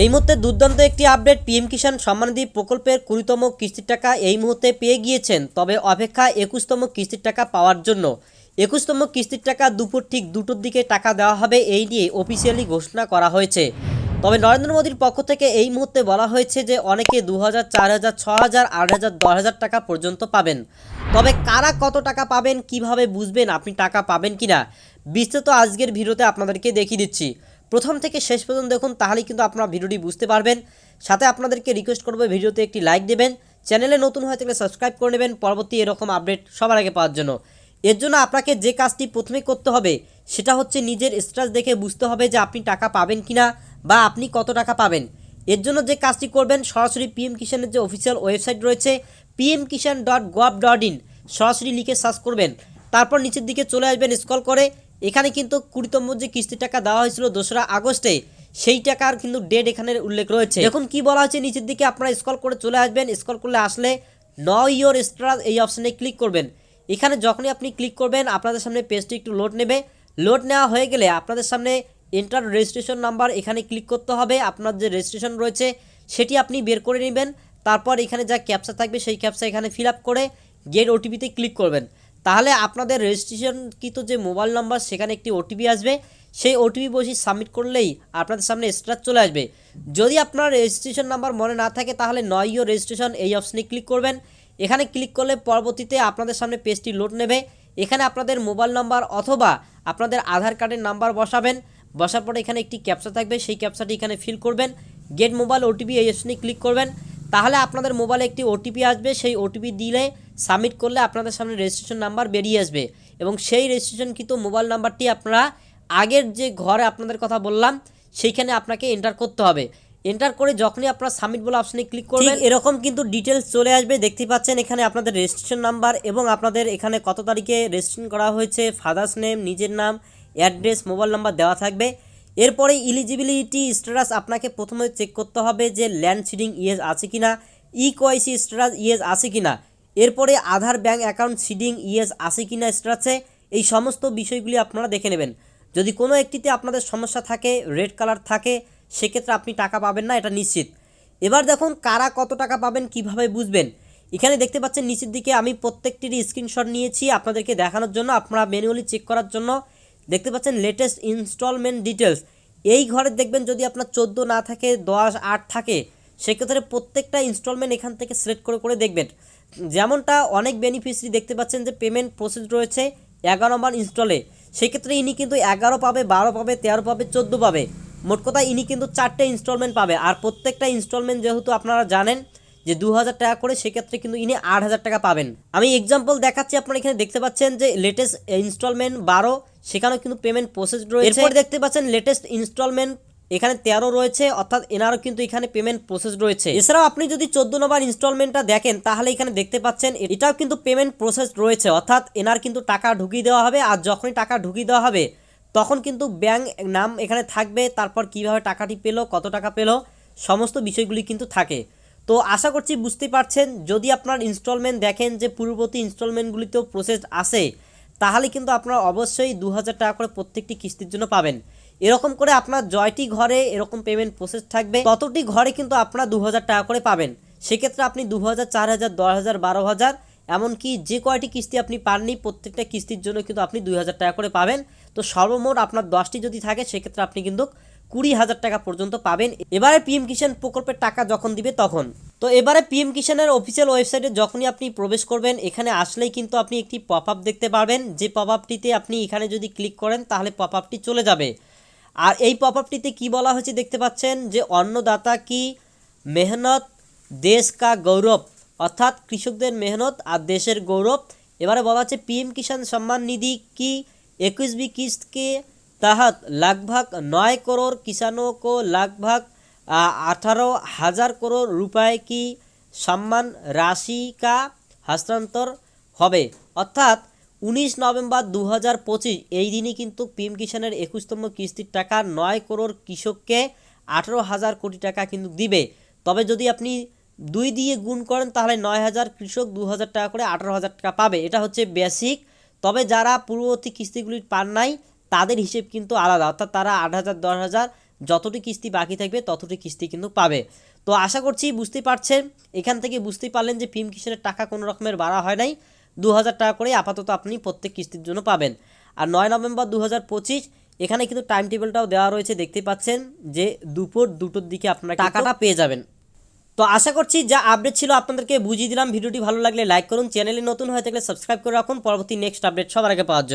এই মুহূর্তে দুর্দান্ত একটি আপডেট পিএম কিষাণ সম্মানিধি প্রকল্পের কুড়িতম কিস্তির টাকা এই মুহূর্তে পেয়ে গিয়েছেন, তবে অপেক্ষা একুশতম কিস্তির টাকা পাওয়ার জন্য। একুশতম কিস্তির টাকা দুপুর ঠিক দুটোর দিকে টাকা দেওয়া হবে এই নিয়ে অফিসিয়ালি ঘোষণা করা হয়েছে। তবে নরেন্দ্র মোদীর পক্ষ থেকে এই মুহূর্তে বলা হয়েছে যে অনেকে দু হাজার চার হাজার ছ হাজার আট হাজার দশ হাজার টাকা পর্যন্ত পাবেন। তবে কারা কত টাকা পাবেন, কীভাবে বুঝবেন আপনি টাকা পাবেন কিনা, বিস্তারিত আজকের ভিডিওতে আপনাদেরকে দেখিয়ে দিচ্ছি। প্রথম থেকে শেষ পর্যন্ত দেখুন, তাহলেই কিন্তু আপনারা ভিডিওটি বুঝতে পারবেন। সাথে আপনাদেরকে রিকোয়েস্ট করব, ভিডিওতে একটি লাইক দেবেন। চ্যানেলে নতুন হয়ে থাকলে সাবস্ক্রাইব করে নেবেন। পরবর্তী এরকম আপডেট সবার আগে পাওয়ার জন্য। এর জন্য আপনাকে যে কাজটি প্রথমে করতে হবে, সেটা হচ্ছে নিজের স্ট্যাটাস দেখে বুঝতে হবে যে আপনি টাকা পাবেন কিনা বা আপনি কত টাকা পাবেন। এর জন্য যে কাজটি করবেন, সরাসরি পিএম কিষানের যে অফিসিয়াল ওয়েবসাইট রয়েছে PM Kisan dot gov dot in সরাসরি লিখে সার্চ করবেন। তারপর নিচের দিকে চলে আসবেন স্কল করে। এখানে কিন্তু কুড়িতম যে কিস্তি টাকা দেওয়া হয়েছিল দোসরা আগস্টে, সেই টাকার কিন্তু ডেট এখানে উল্লেখ রয়েছে। এখন কি বলা হচ্ছে নিচের দিকে, আপনারা স্কল করে চলে আসবেন স্কল করলে আসলে ন ইয়োর স্টার এই অপশানে ক্লিক করবেন। এখানে যখনই আপনি ক্লিক করবেন, আপনাদের সামনে পেজটি একটু লোড নেবে। লোড নেওয়া হয়ে গেলে আপনাদের সামনে এন্টার রেজিস্ট্রেশন নাম্বার এখানে ক্লিক করতে হবে। আপনার যে রেজিস্ট্রেশন রয়েছে, সেটি আপনি বের করে নেবেন। তারপর এখানে যা ক্যাপসা থাকবে, সেই ক্যাপসা এখানে ফিল করে গেট ওটিপিতে ক্লিক করবেন। তাহলে আপনাদের রেজিস্ট্রেশনকৃত যে মোবাইল নাম্বার সেখানে একটি ওটিপি আসবে। সেই ওটিপি বসে সাবমিট করলেই আপনাদের সামনে স্টার চলে আসবে। যদি আপনার রেজিস্ট্রেশন নাম্বার মনে না থাকে, তাহলে নয় রেজিস্ট্রেশন এই অপশনে ক্লিক করবেন। এখানে ক্লিক করলে পরবর্তীতে আপনাদের সামনে পেজটি লোড নেবে। এখানে আপনাদের মোবাইল নাম্বার অথবা আপনাদের আধার কার্ডের নাম্বার বসাবেন। বসার পরে এখানে একটি ক্যাপচা থাকবে। সেই ক্যাপচাটি এখানে ফিল করবেন। গেট মোবাইল ওটিপি এই অপশনে ক্লিক করবেন। তাহলে আপনাদের মোবাইলে একটি ওটিপি আসবে, সেই ওটিপি দিলে সাবমিট করলে আপনাদের সামনে রেজিস্ট্রেশন নাম্বার বেরিয়ে আসবে এবং সেই রেজিস্ট্রেশনকৃত মোবাইল নাম্বারটি আপনারা আগের যে ঘরে আপনাদের কথা বললাম, সেইখানে আপনাকে এন্টার করতে হবে। এন্টার করে যখনই আপনারা সাবমিট বলে অপশনে ক্লিক করবেন এরকম কিন্তু ডিটেলস চলে আসবে। দেখতে পাচ্ছেন এখানে আপনাদের রেজিস্ট্রেশন নাম্বার এবং আপনাদের এখানে কত তারিখে রেজিস্ট্রেশন করা হয়েছে ফাদার্স নেম নিজের নাম অ্যাড্রেস মোবাইল নাম্বার দেওয়া থাকবে। এরপরে ইলিজিবিলিটি স্ট্যাটাস আপনাকে প্রথমে চেক করতে হবে যে ল্যান্ড সিডিং ইয়েস আছে কিনা ই কোয়াইসি স্ট্যাটাস ইয়েস আছে কিনা। এরপরে Aadhaar bank account seeding yes আছে কিনা স্ট্যাটাসে এই সমস্ত বিষয়গুলি আপনারা দেখে নেবেন। যদি কোনো একটিতে আপনাদের সমস্যা থাকে রেড কালার থাকে, সেক্ষেত্রে আপনি টাকা পাবেন না, এটা নিশ্চিত। এবার দেখুন কারা কত টাকা পাবেন, কীভাবে বুঝবেন? এখানে দেখতে পাচ্ছেন নিচের দিকে আমি প্রত্যেকটিরই স্ক্রিনশট নিয়েছি আপনাদেরকে দেখানোর জন্য, আপনারা ম্যানুয়ালি চেক করার জন্য দেখতে পাচ্ছেন লেটেস্ট ইনস্টলমেন্ট ডিটেলস এই ঘরে দেখবেন যদি আপনার চোদ্দ না থাকে, দশ, আট থাকে, সেক্ষেত্রে প্রত্যেকটা ইনস্টলমেন্ট এখান থেকে সিলেক্ট করে করে দেখবেন। যেমনটা অনেক বেনিফিশিয়ারি দেখতে পাচ্ছেন যে পেমেন্ট প্রসেস রয়েছে এগারো নম্বর ইনস্টলে সেক্ষেত্রে ইনি কিন্তু এগারো পাবে, বারো পাবে, তেরো পাবে, চোদ্দ পাবে। মোট কথা ইনি কিন্তু চারটে ইনস্টলমেন্ট পাবে। আর প্রত্যেকটা ইনস্টলমেন্ট যেহেতু আপনারা জানেন যে দু হাজার টাকা করে সেক্ষেত্রে কিন্তু ইনি আট হাজার টাকা পাবেন। আমি এক্সাম্পল দেখাচ্ছি, আপনারা এখানে দেখতে পাচ্ছেন যে লেটেস্ট ইনস্টলমেন্ট বারো, সেখানেও কিন্তু পেমেন্ট প্রসেস রয়েছে। দেখতে পাচ্ছেন লেটেস্ট ইনস্টলমেন্ট এখানে তেরো রয়েছে, অর্থাৎ এনারও কিন্তু এখানে পেমেন্ট প্রসেস রয়েছে। এছাড়াও আপনি যদি চোদ্দ নম্বর ইনস্টলমেন্টটা দেখেন, তাহলে এখানে দেখতে পাচ্ছেন এটাও কিন্তু পেমেন্ট প্রসেস রয়েছে, অর্থাৎ এনার কিন্তু টাকা ঢুকিয়ে দেওয়া হবে, আর যখনই টাকা ঢুকিয়ে দেওয়া হবে, তখন কিন্তু ব্যাংক নাম এখানে থাকবে, তারপর কীভাবে টাকাটি পেল, কত টাকা পেল, সমস্ত বিষয়গুলি কিন্তু থাকে। তো আশা করছি বুঝতে পারছেন, যদি আপনার ইনস্টলমেন্ট দেখেন যে পূর্ববর্তী ইনস্টলমেন্টগুলিতেও প্রসেস আসে তাহলে কিন্তু আপনারা অবশ্যই দু হাজার টাকা করে প্রত্যেকটি কিস্তির জন্য পাবেন। এরকম করে আপনার জয়টি ঘরে এরকম পেমেন্ট প্রসেস থাকবে, ততটি ঘরে কিন্তু আপনারা দু টাকা করে পাবেন। সেক্ষেত্রে আপনি দু হাজার চার হাজার দশ হাজার বারো হাজার এমনকি যে কয়টি কিস্তি আপনি পাননি, প্রত্যেকটা কিস্তির জন্য কিন্তু আপনি দুই হাজার টাকা করে পাবেন। তো সর্বমোট আপনার দশটি যদি থাকে, সেক্ষেত্রে আপনি কিন্তু কুড়ি হাজার টাকা পর্যন্ত পাবেন। এবারে পিএম কিষাণ প্রকল্পের টাকা যখন দিবে তখন। তো এবারে পিএম কিষাণের অফিসিয়াল ওয়েবসাইটে যখনই আপনি প্রবেশ করবেন, এখানে আসলেই কিন্তু আপনি একটি পপ আপ দেখতে পারবেন। যে পপ আপটিতে আপনি এখানে যদি ক্লিক করেন, তাহলে পপ আপটি চলে যাবে। আর এই পপ আপটিতে কী বলা হয়েছে দেখতে পাচ্ছেন? যে অন্নদাতা কি মেহনত, দেশ কা গৌরব, অর্থাৎ কৃষকদের মেহনত আর দেশের গৌরব। এবারে বলা হচ্ছে পিএম কিষাণ সম্মান নিধি কি, একুশ বি কিস্তকে तहत लगभग नौ करोड़ किसानों को लगभग अठारह हजार करोड़ रुपए की সম্মান রাশি কা হস্তান্তর হবে অর্থাৎ উনিশ নভেম্বর দু হাজার পঁচিশ এই দিনই কিন্তু পিএম কিষাণের একুশতম কিস্তির টাকা নয় করোড় কৃষককে আঠেরো হাজার কোটি টাকা কিন্তু দিবে তবে যদি আপনি দুই দিয়ে গুণ করেন তাহলে নয় হাজার কৃষক দু হাজার টাকা করে আঠেরো হাজার টাকা পাবে এটা হচ্ছে বেসিক তবে যারা পূর্ববর্তী কিস্তিগুলি পান নাই তাদের হিসেব কিন্তু আলাদা। অর্থাৎ তারা আট হাজার দশ হাজার যতটি কিস্তি বাকি থাকবে ততটি কিস্তি কিন্তু পাবে। তো আশা করছি বুঝতে পারছেন। এখান থেকে বুঝতেই পারলেন যে পিএম কিষাণের টাকা কোনো রকমের বাড়া হয় নাই। দু হাজার টাকা করে আপাতত আপনি প্রত্যেক কিস্তির জন্য পাবেন। আর নয় নভেম্বর দু হাজার পঁচিশ এখানে কিন্তু টাইম টেবিলটাও দেওয়া রয়েছে। দেখতে পাচ্ছেন যে দুপুর দুটোর দিকে আপনারা টাকাটা পেয়ে যাবেন। তো আশা করছি যা আপডেট ছিল আপনাদেরকে বুঝিয়ে দিলাম। ভিডিওটি ভালো লাগলে লাইক করুন। চ্যানেলে নতুন হয়ে থাকলে সাবস্ক্রাইব করে রাখুন। পরবর্তী নেক্সট আপডেট সবার আগে পাওয়ার জন্য।